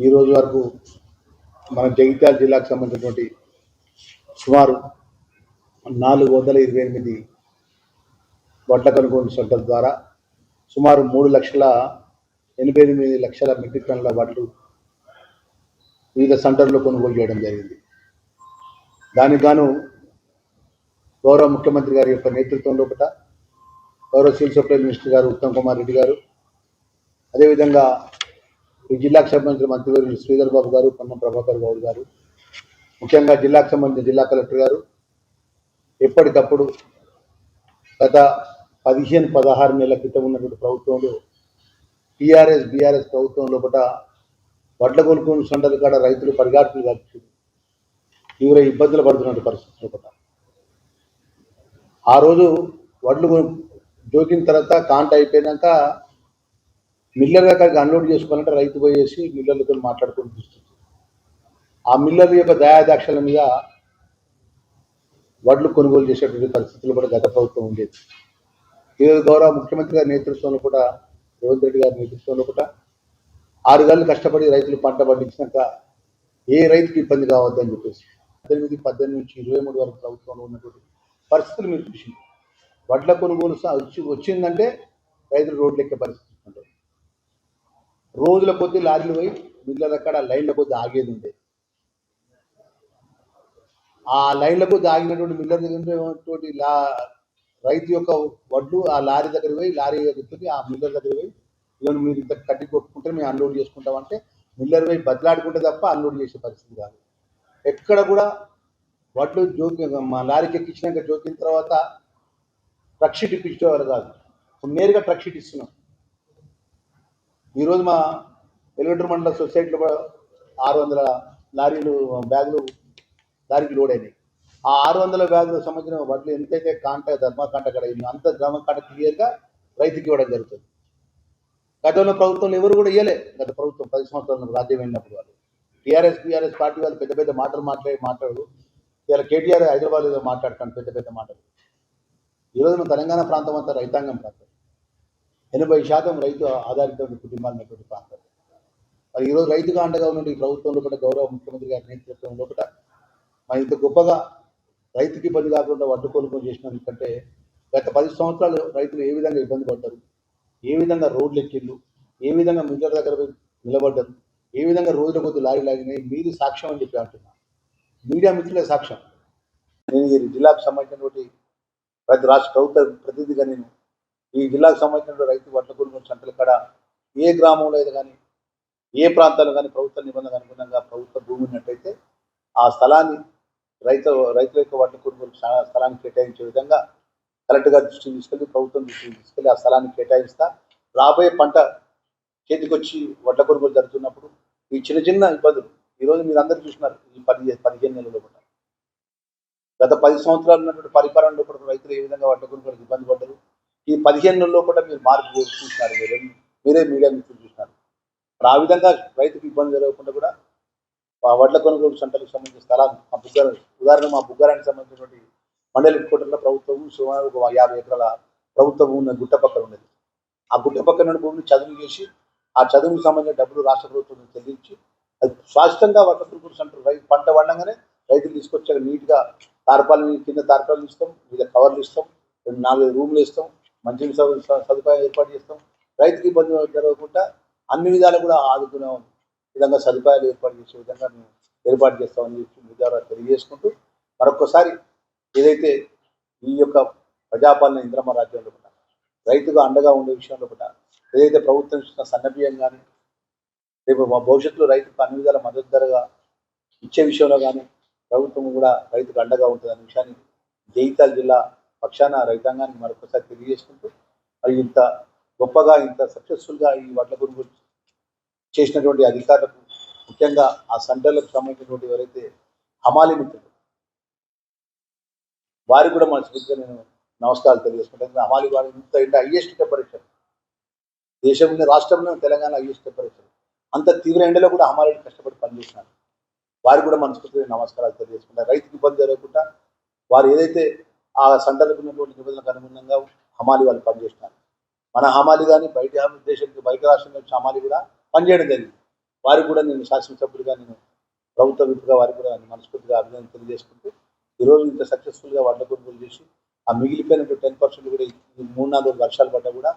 ఈ రోజు వరకు మన జగిత్యాల జిల్లాకు సంబంధించినటువంటి సుమారు నాలుగు వందల ఇరవై ఎనిమిది వడ్ల కొనుగోలు సెంటర్ ద్వారా సుమారు మూడు లక్షల ఎనభై ఎనిమిది లక్షల మెట్రిక్ టన్నుల వడ్లు వివిధ సెంటర్లో కొనుగోలు చేయడం జరిగింది. దానికి గాను గౌరవ ముఖ్యమంత్రి గారి యొక్క నేతృత్వంలో ఒకట గౌరవ సివిల్ సప్లై మినిస్టర్ గారు ఉత్తమ్ కుమార్ రెడ్డి గారు అదేవిధంగా ఈ జిల్లాకు సంబంధించిన మంత్రివర్యులు శ్రీధర్ బాబు గారు పొన్నం ప్రభాకర్ గౌడ్ గారు ముఖ్యంగా జిల్లాకు సంబంధించిన జిల్లా కలెక్టర్ గారు ఎప్పటికప్పుడు గత పదిహేను పదహారు నెలల క్రితం ఉన్నటువంటి ప్రభుత్వంలో టీఆర్ఎస్ బీఆర్ఎస్ ప్రభుత్వం లోపల వడ్ల కొనుక్కుని సొంటలు కాడ రైతులు పరిగాడుపులు కలిపి తీవ్ర ఇబ్బందులు పడుతున్నటువంటి పరిస్థితులు లోపల. ఆ రోజు వడ్లు జోకిన తర్వాత కాంట అయిపోయినాక మిల్లర్ దగ్గరికి అన్లోడ్ చేసుకోవాలంటే రైతు పోయేసి మిల్లర్లతో మాట్లాడుకుని చూస్తుంది. ఆ మిల్లర్ యొక్క దయాదాక్షల మీద వడ్లు కొనుగోలు చేసేటువంటి పరిస్థితులు కూడా గత ప్రభుత్వం ఉండేది. ఈరోజు గౌరవ ముఖ్యమంత్రి గారి నేతృత్వంలో కూడా రేవంత్ రెడ్డి గారి నేతృత్వంలో కూడా ఆరు గంటలు కష్టపడి రైతులు పంట పండించినాక ఏ రైతుకి ఇబ్బంది కావద్దని చెప్పేసి పద్దెనిమిది పద్దెనిమిది నుంచి ఇరవై మూడు వరకు ప్రభుత్వంలో ఉన్నటువంటి పరిస్థితులు మీరు చూసింది వడ్ల కొనుగోలు వచ్చి వచ్చిందంటే రైతులు రోడ్లు ఎక్కే పరిస్థితి. రోజుల కొద్దీ లారీలు పోయి మిల్లర్ అక్కడ లైన్ల కొద్దీ ఆగేది ఉండే. ఆ లైన్లకు దాగినటువంటి ఆగినటువంటి మిల్లర్ దగ్గర లా రైతు యొక్క వడ్లు ఆ లారీ దగ్గర పోయి లారీ దగ్గరికి ఆ మిల్లర్ దగ్గర పోయి ఇదిగోండి మీరు ఇంత కట్టి కొట్టుకుంటే మేము అన్లోడ్ చేసుకుంటామంటే మిల్లర్ పోయి బదిలాడుకుంటే తప్ప అన్లోడ్ చేసే పరిస్థితి కాదు. ఎక్కడ కూడా వడ్లు జోకి మా లారీకి ఎక్కించినాక జోకిన తర్వాత ట్రక్ షీట్ ఇప్పించేవారు కాదు. నేరుగా ట్రక్ షీట్ ఇస్తున్నాం. ఈరోజు మా ఎలివేటర్ మండల సొసైటీలో కూడా ఆరు వందల లారీలు బ్యాగులు లారీకి లోడ్ అయినాయి. ఆ ఆరు వందల బ్యాగులకు సంబంధించిన వడ్లు ఎంతైతే కాంట ధర్మ కాంట కడ అంత ధర్మ కాంట క్లియర్గా రైతుకి ఇవ్వడం జరుగుతుంది. గతంలో ప్రభుత్వంలో ఎవరు కూడా ఇవ్వలే గత ప్రభుత్వం పది సంవత్సరాలు రాజ్యం వెళ్ళినప్పుడు వాళ్ళు. టీఆర్ఎస్ బీఆర్ఎస్ పార్టీ వాళ్ళు పెద్ద పెద్ద మాటలు మాట్లాడి మాట్లాడు. ఇలా కేటీఆర్ హైదరాబాద్ ఏదో మాట్లాడుతాను పెద్ద పెద్ద మాటలు. ఈరోజు మన తెలంగాణ ప్రాంతం అంతా రైతాంగం ప్రాంతం. ఎనభై శాతం రైతు ఆధారిత కుటుంబాలు ఉన్నటువంటి ప్రాంతం. మరి ఈరోజు రైతుగా అండగా ఉన్నటువంటి ప్రభుత్వంలో ప్రభుత్వం గౌరవ ముఖ్యమంత్రి గారి నేతృత్వం లోపల మరి ఇంత గొప్పగా రైతుకి ఇబ్బంది కాకుండా వడ్డు కొనుగోలు చేసినందుకంటే గత పది సంవత్సరాలు రైతులు ఏ విధంగా ఇబ్బంది పడ్డారు? ఏ విధంగా రోడ్లు ఎక్కిళ్ళు ఏ విధంగా మిల్లర్ దగ్గర నిలబడ్డారు? ఏ విధంగా రోజుల కొద్ది లారీ లాగినాయి? మీరు సాక్ష్యం అని చెప్పి అంటున్నా. మీడియా మిత్రులే సాక్ష్యం. నేను ఈ జిల్లాకు సంబంధించినటువంటి ప్రతి రాష్ట్ర ప్రభుత్వ ప్రతినిధిగా నేను ఈ జిల్లాకు సంబంధించిన రైతు వడ్ల కొనుగోలు సెంటర్ల కాడ ఏ గ్రామంలో అయితే కానీ ఏ ప్రాంతాల్లో కానీ ప్రభుత్వ నిబంధనకు అనుగుణంగా ప్రభుత్వ భూమి ఉన్నట్టయితే ఆ స్థలాన్ని రైతు రైతుల యొక్క వడ్ల కొనుగోలు స్థలాన్ని కేటాయించే విధంగా కలెక్టర్ గారి దృష్టికి తీసుకెళ్ళి ప్రభుత్వం దృష్టికి తీసుకెళ్ళి ఆ స్థలాన్ని కేటాయిస్తా. రాబోయే పంట చేతికొచ్చి వడ్ల కొనుగోలు జరుగుతున్నప్పుడు ఈ చిన్న చిన్న ఇబ్బందులు ఈరోజు మీరు అందరూ చూసినారు ఈ పది పదిహేను నెలలు కూడా గత పది సంవత్సరాలు ఉన్నటువంటి పరిపాలనలో కూడా రైతులు ఏ విధంగా వడ్ల కొనుగోలు ఇబ్బంది పడ్డారు? ఈ పదిహేను నెలల్లో కూడా మీరు మార్పు చూసినారు మీరు మీరే మీడియా మిత్రులు చూసినారు ఆ విధంగా రైతుకు ఇబ్బంది జరగకుండా కూడా ఆ వడ్ల కొనుగోలు సెంటర్లకు సంబంధించిన స్థలాలు మా బుగ్గర ఉదాహరణ మా బుగ్గారానికి సంబంధించినటువంటి మండలి కోటర్ల ప్రభుత్వం సుమారు ఒక యాభై ఎకరాల ప్రభుత్వ భూమి ఉన్న గుట్ట పక్కన ఉన్నది ఆ గుట్ట పక్కన భూమిని చదువు చేసి ఆ చదువుకు సంబంధించిన డబ్బులు రాష్ట్ర ప్రభుత్వం చెల్లించి అది శాశ్వతంగా వడ్ల కొనుగోలు సెంటర్ రైతు పంట పండంగానే రైతులు తీసుకొచ్చాక నీట్గా తార్పాలు కింద తార్పాలు ఇస్తాం మీద కవర్లు ఇస్తాం రెండు నాలుగు రూములు ఇస్తాం. మంచి సదుపాయం ఏర్పాటు చేస్తాం. రైతుకి ఇబ్బంది జరగకుండా అన్ని విధాలు కూడా ఆదుకునే విధంగా సదుపాయాలు ఏర్పాటు చేసే విధంగా మేము ఏర్పాటు చేస్తామని చెప్పి మీ ద్వారా తెలియజేసుకుంటూ మరొకసారి ఏదైతే ఈ యొక్క ప్రజాపాలన ఇంద్రమ రాజ్యంలో కూడా రైతుగా అండగా ఉండే విషయంలో కూడా ఏదైతే ప్రభుత్వం ఇచ్చిన సన్నబియ్యం కానీ రేపు మా భవిష్యత్తులో రైతుకు అన్ని విధాల మద్దతు ధరగా ఇచ్చే విషయంలో కానీ ప్రభుత్వం కూడా రైతుకు అండగా ఉంటుంది అనే విషయాన్ని జైతాల్ జిల్లా పక్షాన రైతాంగాన్ని మరొకసారి తెలియజేసుకుంటూ మరి ఇంత గొప్పగా ఇంత సక్సెస్ఫుల్గా ఈ వడ్ల గురించి చేసినటువంటి అధికారులకు ముఖ్యంగా ఆ సెంటర్లకు సంబంధించినటువంటి ఎవరైతే హమాలి మిత్రులు వారికి కూడా మనస్ఫూర్తిగా నేను నమస్కారాలు తెలియజేసుకుంటాను హమాలి వారి ఇంత అంటే హయ్యెస్ట్ టెంపరేచర్ దేశంలో రాష్ట్రంలో తెలంగాణ హయ్యెస్ట్ టెంపరేచర్ అంత తీవ్ర ఎండలో కూడా హమాలీలు కష్టపడి పనిచేస్తున్నారు. వారికి కూడా మనస్ఫూర్తిగా నమస్కారాలు తెలియజేసుకుంటారు రైతుకి ఇబ్బంది జరగకుండా వారు ఏదైతే ఆ సెంటర్లకు ఉన్నటువంటి నిబంధనలకు అనుగుణంగా హమాలి వాళ్ళు పనిచేస్తున్నారు. మన హమాలి కానీ బయట దేశానికి బయట రాష్ట్రం నుంచి హమాలి కూడా పనిచేయడం జరిగింది. వారికి కూడా నేను శాసనసభ్యుడిగా నేను ప్రభుత్వ విప్పుగా వారికి కూడా మనస్ఫూర్తిగా అభినందన తెలియజేసుకుంటూ ఈరోజు ఇంత సక్సెస్ఫుల్గా వడ్ల కొనుగోలు చేసి ఆ మిగిలిపోయినటువంటి టెన్ పర్సెంట్ కూడా ఈ మూడు నాలుగు వర్షాలు పడ్డా కూడా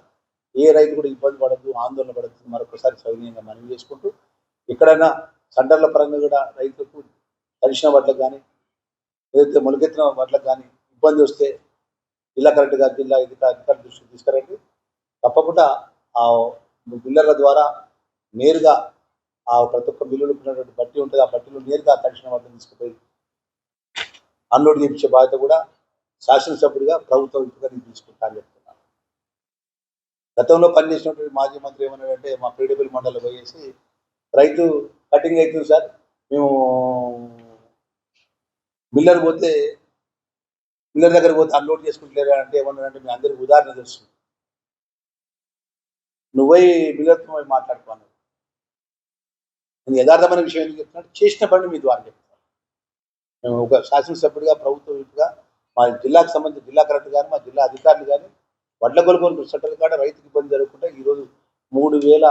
ఏ రైతు కూడా ఇబ్బంది పడద్దు ఆందోళన పడద్దు మరొకసారి సవినీయంగా మనవి చేసుకుంటూ ఎక్కడైనా సెంటర్ల పరంగా కూడా రైతులకు తడిసిన వడ్లకు కానీ ఏదైతే మొలకెత్తిన వడ్లకు కానీ ఇబ్బంది వస్తే జిల్లా కలెక్టర్ గారు జిల్లా ఇది దృష్టికి తీసుకురండి. తప్పకుండా ఆ బిల్లర్ల ద్వారా నేరుగా ఆ ప్రతి ఒక్క బిల్లులు ఉన్నటువంటి బట్టి ఉంటుంది. ఆ బట్టీలు నేరుగా తక్షణ వాటిని తీసుకుపోయి అన్లోడ్ చేయించే బాధ్యత కూడా శాసనసభ్యుడిగా ప్రభుత్వం ఇంటిగా నేను తీసుకుంటా అని చెప్తున్నాను గతంలో పనిచేసినటువంటి మాజీ మంత్రి ఏమన్నాడంటే మా పీడబ్ల్యూ మండలి పోయేసి రైతు కటింగ్ అవుతుంది సార్ మేము బిల్లర్ పోతే మిల్లర్ దగ్గర పోతే అన్లోడ్ చేసుకుంటలేరు అంటే ఏమన్నాడంటే మీ అందరికి ఉదాహరణ తెలుసు. నువ్వై మిల్లర్తో పోయి మాట్లాడుకున్నాను నేను యథార్థమైన విషయం ఎందుకు చెప్తున్నాను? చేసిన పని మీ ద్వారా చెప్తాను. మేము ఒక శాసనసభ్యుడిగా ప్రభుత్వ విప్పుగా మా జిల్లాకు సంబంధించిన జిల్లా కలెక్టర్ గారు మా జిల్లా అధికారులు కానీ వడ్ల కొనుగోలు సెంటర్ కాడ రైతుకి ఇబ్బంది జరగకుండా ఈరోజు మూడు వేల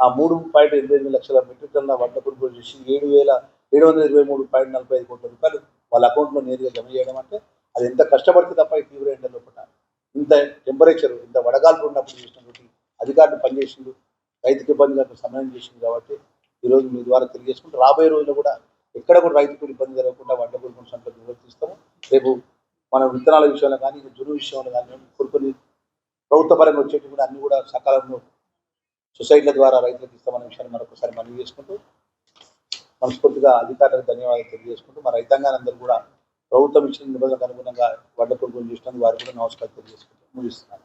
ఆ మూడు పాయింట్ ఇరవై ఎనిమిది లక్షల మెట్రిక్ టన్ల వడ్ల కొనుగోలు చేసి ఏడు వేల ఏడు వందల ఇరవై మూడు పాయింట్ నలభై ఐదు కోట్ల రూపాయలు వాళ్ళ అకౌంట్లో నేరుగా జమ చేయడం అంటే అది ఎంత కష్టపడితే తప్ప ఈ తీవ్ర ఎండ లోపల ఇంత టెంపరేచర్ ఇంత వడగాల్పు ఉన్నప్పుడు చేసినటువంటి అధికారులు పనిచేసిండు రైతుకి ఇబ్బందులకు సమయం చేసింది కాబట్టి ఈరోజు మీ ద్వారా తెలియజేసుకుంటూ రాబోయే రోజుల్లో కూడా ఎక్కడ కూడా రైతుకు ఇబ్బంది జరగకుండా వడ్ల కొనుగోలు సెంటర్ నిర్వర్తిస్తాము. రేపు మన విత్తనాల విషయంలో కానీ జును విషయంలో కానీ కొన్ని కొన్ని ప్రభుత్వ పరంగా వచ్చేటి కూడా అన్ని కూడా సకాలంలో సొసైటీల ద్వారా రైతులకు ఇస్తామనే విషయాన్ని మరొకసారి మనవి చేసుకుంటూ మనస్ఫూర్తిగా అధికారులకు ధన్యవాదాలు తెలియజేసుకుంటూ మన రైతాంగాన్ని అందరూ కూడా ప్రభుత్వం ఇచ్చిన నిబంధనకు అనుగుణంగా వడ్ల కొనుగోలు చేసినందుకు వారికి కూడా నమస్కారం తెలియజేసుకుంటాం ముగిస్తున్నాను.